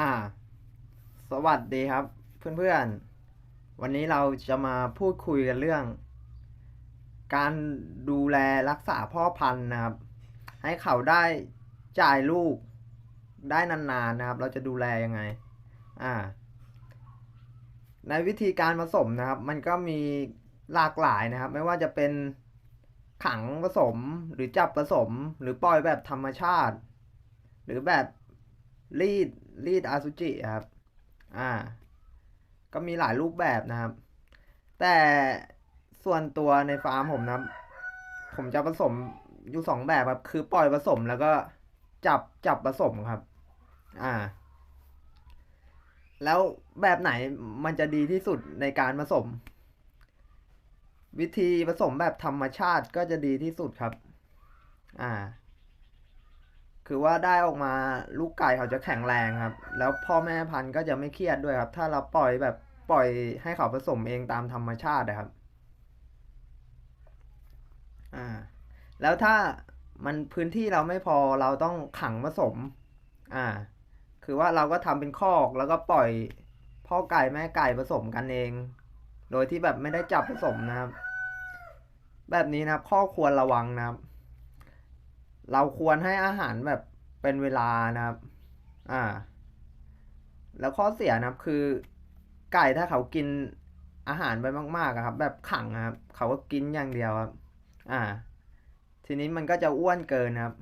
อ่า สวัสดีครับ เพื่อนๆ วันนี้เราจะมาพูดคุยกันเรื่อง การดูแลรักษาพ่อพันธุ์นะครับ ให้เขาได้จ่ายลูกได้นานๆนะครับ เราจะดูแลยังไง อ่า ในวิธีการผสมนะครับ มันก็มีหลากหลายนะครับ ไม่ว่าจะเป็นขังผสมหรือจับผสม หรือปล่อยแบบธรรมชาติ หรือแบบรีด รีดอาซุจิครับ อ่า ก็มีหลายรูปแบบนะครับ แต่ส่วนตัวในฟาร์มผมนะ ผมจะผสมอยู่สองแบบครับ คือปล่อยผสมแล้วก็จับจับผสมครับ อ่า แล้วแบบไหนมันจะดีที่สุดในการผสม วิธีผสมแบบธรรมชาติก็จะดีที่สุดครับ อ่า คือว่าได้ออกมาลูกไก่เขาจะแข็งแรงครับ แล้วพ่อแม่พันธุ์ก็จะไม่เครียดด้วยครับ ถ้าเราปล่อยแบบปล่อยให้เขาผสมเองตามธรรมชาตินะครับ อ่า แล้วถ้ามันพื้นที่เราไม่พอเราต้องขังผสม อ่า คือว่าเราก็ทำเป็นคอกแล้วก็ปล่อยพ่อไก่แม่ไก่ผสมกันเอง โดยที่แบบไม่ได้จับผสมนะครับ แบบนี้นะครับข้อควรระวังนะครับ เราควรให้อาหารแบบเป็นเวลานะครับ อ่า แล้วข้อเสียนะครับคือ ไก่ถ้าเขากินอาหารไปมากๆครับ แบบขังครับ เขาก็กินอย่างเดียวครับ อ่า ทีนี้มันก็จะอ้วนเกินครับ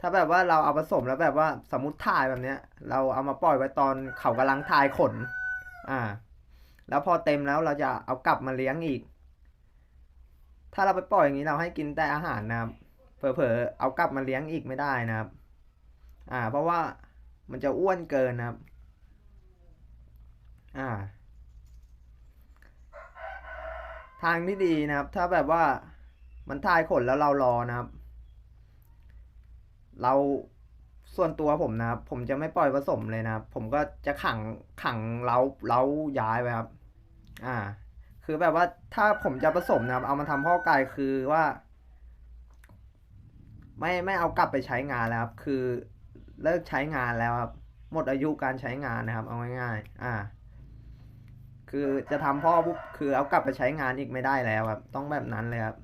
ถ้าแบบว่าเราเอาผสมแล้วแบบว่าสมมติถ่ายแบบเนี้ย เราเอามาปล่อยไว้ตอนเขากำลังถ่ายขน อ่า แล้วพอเต็มแล้วเราจะเอากลับมาเลี้ยงอีก ถ้าเราไปปล่อยอย่างนี้เราให้กินแต่อาหารนะครับ เผลอๆเอากลับมาเลี้ยงอีกไม่ได้นะครับ อ่า เพราะว่ามันจะอ้วนเกินนะครับ อ่า ทางที่ดีนะครับ ถ้าแบบว่ามันทายขนแล้วเรารอนะครับ เราส่วนตัวผมนะครับ ผมจะไม่ปล่อยผสมเลยนะครับ ผมก็จะขังขังเล้าเล้าย้ายไปครับ อ่า คือแบบว่าถ้าผมจะผสมนะครับ เอามาทำพ่อไก่คือว่า ไม่ไม่เอากลับไปใช้งานแล้วครับ คือเลิกใช้งานแล้วครับ หมดอายุการใช้งานนะครับ เอาง่ายๆ อ่า คือจะทำพ่อปุ๊บคือเอากลับไปใช้งานอีกไม่ได้แล้วครับ ต้องแบบนั้นเลยครับ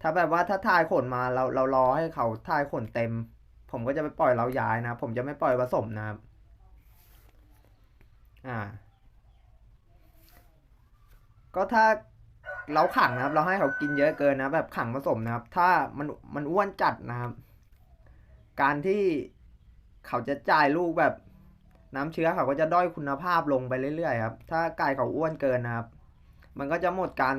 ถ้าแบบว่าถ้าทายขนมาเราเรารอให้เขาทายขนเต็ม ผมก็จะไปปล่อยเราย้ายนะผมจะไม่ปล่อยผสมนะครับ อ่า ก็ถ้า เราขังนะครับ เราให้เขากินเยอะเกินนะแบบขังผสมนะครับ ถ้ามันมันอ้วนจัดนะครับ การที่เขาจะจ่ายลูกแบบน้ำเชื้อเขาก็จะด้อยคุณภาพลงไปเรื่อยๆครับ ถ้าไก่เขาอ้วนเกินนะครับ มันก็จะหมดการ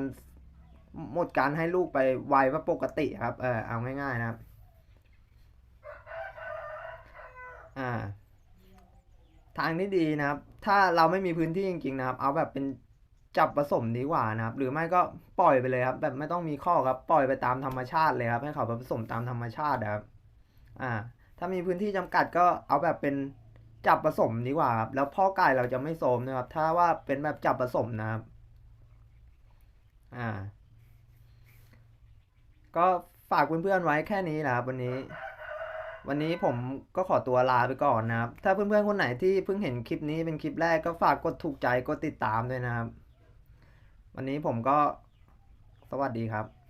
หมดการให้ลูกไปไวกว่าปกติครับ เออเอาง่ายๆนะครับ อ่า ทางที่ดีนะครับ ถ้าเราไม่มีพื้นที่จริงๆนะครับ เอาแบบเป็น จับผสมดีกว่านะครับ หรือไม่ก็ปล่อยไปเลยครับ แบบไม่ต้องมีข้อครับปล่อยไปตามธรรมชาติเลยครับ ให้เขาผสมตามธรรมชาตินะครับ อ่า ถ้ามีพื้นที่จำกัดก็เอาแบบเป็นจับผสมดีกว่าครับ แล้วพ่อไก่เราจะไม่โทรมนะครับ ถ้าว่าเป็นแบบจับผสมนะครับ อ่า ก็ฝากเพื่อนๆไว้แค่นี้นะครับวันนี้ วันนี้ผมก็ขอตัวลาไปก่อนนะครับ ถ้าเพื่อนๆคนไหนที่เพิ่งเห็นคลิปนี้เป็นคลิปแรกก็ฝากกดถูกใจกดติดตามด้วยนะครับ วันนี้ผมก็สวัสดีครับ